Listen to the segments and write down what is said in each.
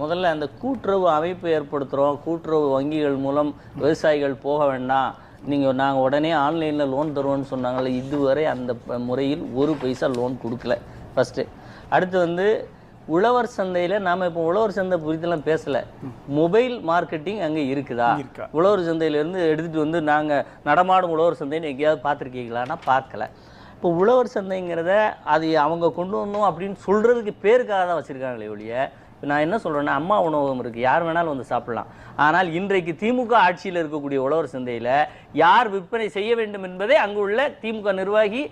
முதல்ல அந்த கூட்டுறவு அமைப்பு ஏற்படுத்துகிறோம் கூட்டுறவு வங்கிகள் மூலம் விவசாயிகள் போக வேண்டாம். நீங்கள் நாங்கள் உடனே ஆன்லைனில் லோன் தருவோம்னு சொன்னாங்கல்ல இதுவரை அந்த முறையில் ஒரு பைசா லோன் கொடுக்கல. ஃபஸ்ட்டு அடுத்து வந்து உழவர் சந்தையில் நாம் இப்போ உழவர் சந்தை குறித்தெல்லாம் பேசலை. மொபைல் மார்க்கெட்டிங் அங்கே இருக்குதா? இருக்கா. உழவர் சந்தையிலேருந்து எடுத்துகிட்டு வந்து நாங்கள் நடமாடும் உழவர் சந்தைன்னு எங்கேயாவது பார்த்துருக்கீங்களான்னா பார்க்கல. இப்போ உழவர் சந்தைங்கிறத அது அவங்க கொண்டு வந்தோம் அப்படின்னு சொல்கிறதுக்கு பேருக்காக தான் வச்சுருக்காங்களே ஒழிய இப்போ நான் என்ன சொல்கிறேன்னா அம்மா உணவகம் இருக்குது யார் வேணாலும் வந்து சாப்பிடலாம். ஆனால் இன்றைக்கு திமுக ஆட்சியில் இருக்கக்கூடிய உழவர் சந்தையில் யார் விற்பனை செய்ய வேண்டும் என்பதை அங்கு உள்ள திமுக நிர்வாகி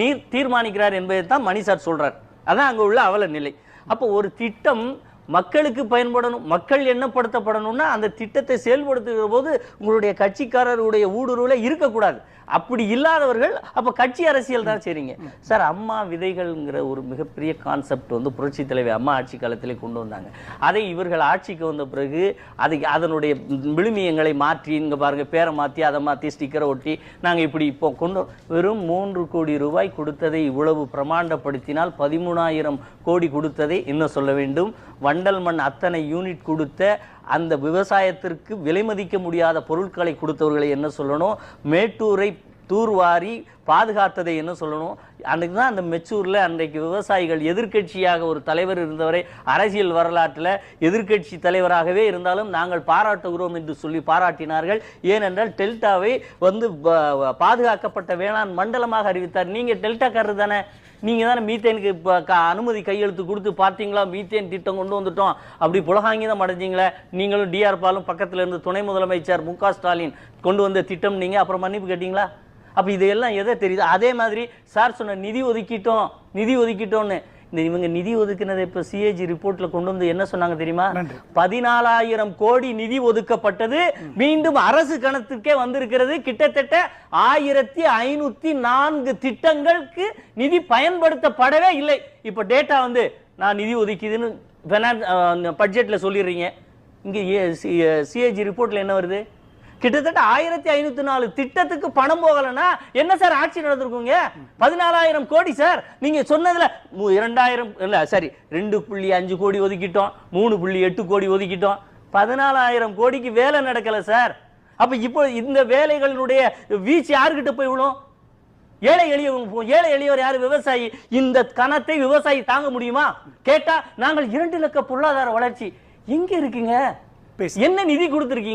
நீர் தீர்மானிக்கிறார் என்பதை தான் மணி சார் சொல்கிறார் அதான் அங்கே உள்ள அவல நிலை. அப்போ ஒரு திட்டம் மக்களுக்கு பயன்படணும் மக்கள் எண்ணப்படுத்தப்படணும்னா அந்த திட்டத்தை செயல்படுத்துகிற போது உங்களுடைய கட்சிக்காரருடைய ஊடுருவில் இருக்கக்கூடாது. அப்படி இல்லாதவர்கள் அப்போ கட்சி அரசியல் தான் செய்றீங்க. சார் அம்மா விதைகள்ங்கிற ஒரு மிகப்பெரிய கான்செப்ட் வந்து புரட்சி தலைவி அம்மா ஆட்சி காலத்திலே கொண்டு வந்தாங்க. அதை இவர்கள் ஆட்சிக்கு வந்த பிறகு அதை அதனுடைய விழுமியங்களை மாற்றி இங்கே பாருங்கள் பேரை மாற்றி அதை மாற்றி ஸ்டிக்கரை ஒட்டி நாங்கள் இப்படி இப்போ கொண்டு வெறும் மூன்று கோடி ரூபாய் கொடுத்ததை இவ்வளவு பிரமாண்டப்படுத்தினால் பதிமூணாயிரம் கோடி கொடுத்ததை இன்னும் சொல்ல வேண்டும். வண்டல் மண் அத்தனை யூனிட் கொடுத்த அந்த விவசாயத்திற்கு விலை மதிக்க முடியாத பொருட்களை கொடுத்தவர்களை என்ன சொல்லணும்? மேட்டூரை தூர்வாரி பாதுகாத்ததை என்ன சொல்லணும்? அன்றைக்கு தான் அந்த மெச்சூரில் அன்றைக்கு விவசாயிகள் எதிர்க்கட்சியாக ஒரு தலைவர் இருந்தவரை அரசியல் வரலாற்றில் எதிர்க்கட்சி தலைவராகவே இருந்தாலும் நாங்கள் பாராட்டுகிறோம் என்று சொல்லி பாராட்டினார்கள். ஏனென்றால் டெல்டாவை வந்து ப- பாதுகாக்கப்பட்ட வேளாண் மண்டலமாக அறிவித்தார். நீங்கள் டெல்டாக்காரர் தானே? நீங்கள் தானே மீத்தேனுக்கு இப்போ க அனுமதி கையெழுத்து கொடுத்து பார்த்தீங்களா? மீத்தேன் திட்டம் கொண்டு வந்துட்டோம். அப்படி புலகாங்கிதம் அடைஞ்சிங்களே? நீங்களும் டிஆர் பாலும் பக்கத்தில் இருந்து துணை முதலமைச்சர் மு ஸ்டாலின் கொண்டு வந்த திட்டம் நீங்கள் அப்புறம் மன்னிப்பு கேட்டீங்களா? அப்போ இதையெல்லாம் எதை தெரியுது? அதே மாதிரி சார் சொன்ன நிதி ஒதுக்கிட்டோம் நிதி ஒதுக்கிட்டோம்னு. இந்த இவங்க நிதி ஒதுக்கினதை இப்போ சிஏஜி ரிப்போர்ட்டில் கொண்டு வந்து என்ன சொன்னாங்க தெரியுமா. பதினாலாயிரம் கோடி நிதி ஒதுக்கப்பட்டது. மீண்டும் அரசு கணத்துக்கே வந்திருக்கிறது. கிட்டத்தட்ட ஆயிரத்தி ஐநூத்தி நான்கு திட்டங்களுக்கு நிதி பயன்படுத்தப்படவே இல்லை. இப்ப டேட்டா வந்து நான் நிதி ஒதுக்கிதுன்னு பட்ஜெட்ல சொல்லிடுறீங்க. இங்க சிஏஜி ரிப்போர்ட்ல என்ன வருது? கிட்டத்தட்ட ஆயிரத்தி ஐநூத்தி நாலு திட்டத்துக்கு பணம் போகலைன்னா என்ன சார் ஆட்சி நடந்திருக்குங்க? பதினாலாயிரம் கோடி சார். நீங்க சொன்னதுல இரண்டாயிரம் இல்ல சரி ரெண்டு புள்ளி அஞ்சு கோடி ஒதுக்கிட்டோம் மூணு புள்ளி எட்டு கோடி ஒதுக்கிட்டோம். பதினாலாயிரம் கோடிக்கு வேலை நடக்கல சார். அப்ப இப்போ இந்த வேலைகளினுடைய வீச்சு யாருக்கிட்ட போய் விழும்? ஏழை எளியவங்க ஏழை எளியவர் யாரு? விவசாயி. இந்த கணத்தை விவசாயி தாங்க முடியுமா? கேட்டா நாங்கள் இரண்டு லட்ச பொருளாதார வளர்ச்சி. எங்க இருக்குங்க. என்ன நிதி கொடுத்துருக்கீங்க?